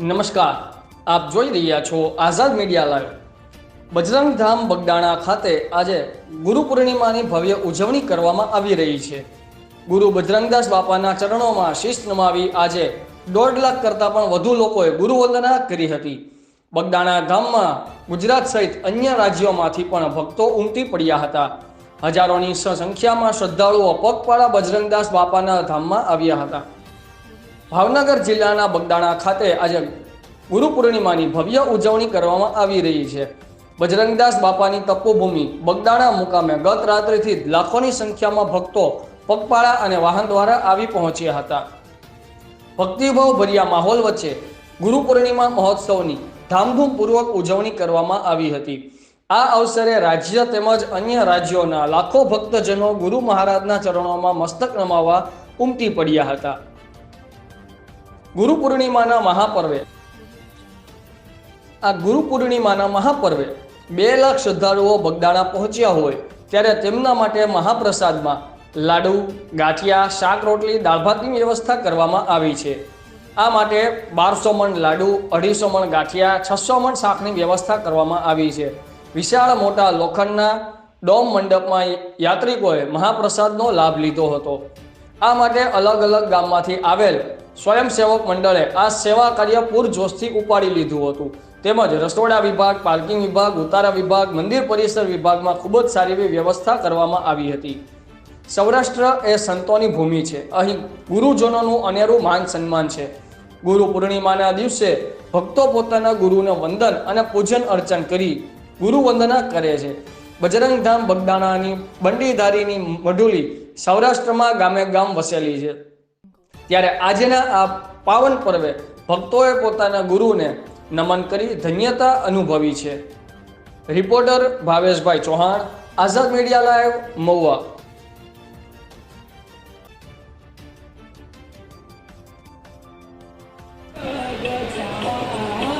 નમસ્કાર, આપ જોઈ રહ્યા છો આઝાદ મીડિયા લાઈવ. બજરંગ ધામ બગદાણા ખાતે આજે ગુરુ પૂર્ણિમાની ભવ્ય ઉજવણી કરવામાં આવી રહી છે. ગુરુ બજરંગદાસ બાપાના ચરણોમાં શીશ નમાવી આજે દોઢ લાખ કરતાં પણ વધુ લોકોએ ગુરુવંદના કરી હતી. બગદાણા ધામમાં ગુજરાત સહિત અન્ય રાજ્યોમાંથી પણ ભક્તો ઉમટી પડ્યા હતા. હજારોની સંખ્યામાં શ્રદ્ધાળુઓ પગપાળા બજરંગદાસ બાપાના ધામમાં આવ્યા હતા. ભાવનગર જિલ્લાના બગદાણા ખાતે આજે ગુરુ પૂર્ણિમાની ભવ્ય ઉજવણી કરવામાં આવી રહી છે. બજરંગદાસ બાપાની તપોભૂમિ બગદાણા મુકામે ગત રાત્રિથી લાખોની સંખ્યામાં ભક્તો પગપાળા અને વાહન દ્વારા આવી પહોંચ્યા હતા. ભક્તિભાવ ભર્યા માહોલ વચ્ચે ગુરુ પૂર્ણિમા મહોત્સવની ધામધૂમપૂર્વક ઉજવણી કરવામાં આવી હતી. આ અવસરે રાજ્ય તેમજ અન્ય રાજ્યોના લાખો ભક્તજનો ગુરુ મહારાજના ચરણોમાં મસ્તક રમાવા ઉમટી પડ્યા હતા. ગુરુ પૂર્ણિમાના મહાપર્વે. આ ગુરુ પૂર્ણિમાના મહાપર્વે બે લાખ શ્રદ્ધાળુઓ બગદાણા પહોંચ્યા હોય ત્યારે તેમના માટે મહાપ્રસાદમાં લાડુ, ગાંઠિયા, શાક રોટલી, દાળ ભાતની વ્યવસ્થા કરવામાં આવી છે. આ માટે બારસો મણ લાડુ, અઢીસો મણ ગાંઠિયા, છસો મણ શાકની વ્યવસ્થા કરવામાં આવી છે. વિશાળ મોટા લોખંડના ડોમ મંડપમાં યાત્રિકોએ મહાપ્રસાદનો લાભ લીધો હતો. આ માટે અલગ અલગ ગામમાંથી આવેલ સ્વયંસેવક મંડળે આ સેવા કાર્ય પૂરજોશથી ઉપાડી લીધું હતું. તેમજ રસોડા વિભાગ, પાર્કિંગ વિભાગ, ઉતારા વિભાગ, મંદિર પરિસર વિભાગમાં ખૂબ જ સારી એવી વ્યવસ્થા કરવામાં આવી હતી. સૌરાષ્ટ્ર એ સંતોની ભૂમિ છે. અહીં ગુરુજનોનું અનેરું માન સન્માન છે. ગુરુ પૂર્ણિમાના દિવસે ભક્તો પોતાના ગુરુને વંદન અને પૂજન અર્ચન કરી ગુરુ વંદના કરે છે. બજરંગધામ બગદાણાની બંડીધારીની મઢુલી સૌરાષ્ટ્રમાં ગામે ગામ વસેલી છે. ત્યારે આજના આ પાવન પર્વે ભક્તોએ પોતાના ગુરુને નમન કરી ધન્યતા અનુભવી છે. Reporter Bhaveshbhai Chauhan, Azad media live, Mahuva. છે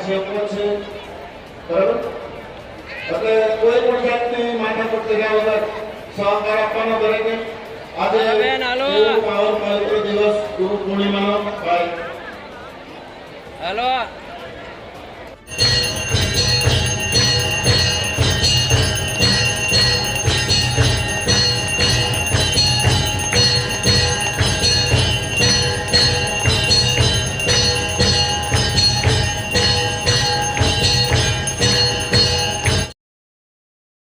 બાપાના સેવકો છે. બરાબર? એટલે કોઈ પણ જાતની માથાકૂટ કર્યા વગર સહકાર આપવાનો દરેકે આજે પાવન પવિત્ર દિવસ ગુરુ પૂર્ણિમાનો હલો.